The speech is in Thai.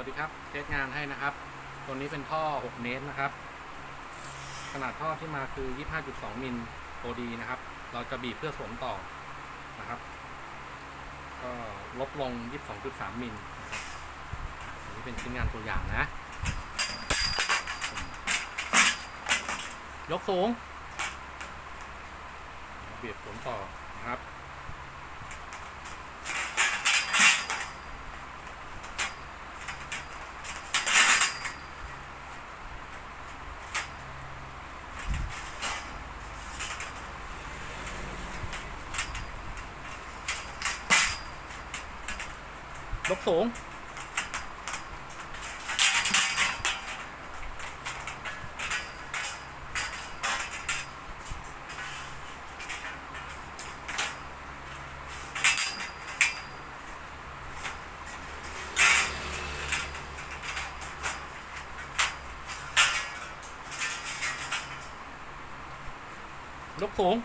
วัสดีครับเทสงานให้นะครับ ตัวนี้เป็นท่อ 6 เมตรนะครับ ขนาดท่อที่มาคือ 25.2 มิลโอดีนะครับ เราจะบีบเพื่อสวมต่อนะครับ ก็ลดลง 22.3 มิลนะครับอันนี้เป็นชิ้นงานตัวอย่างนะ ยกสูง เบียดสวมต่อนะครับ ยกสูง ยกสูง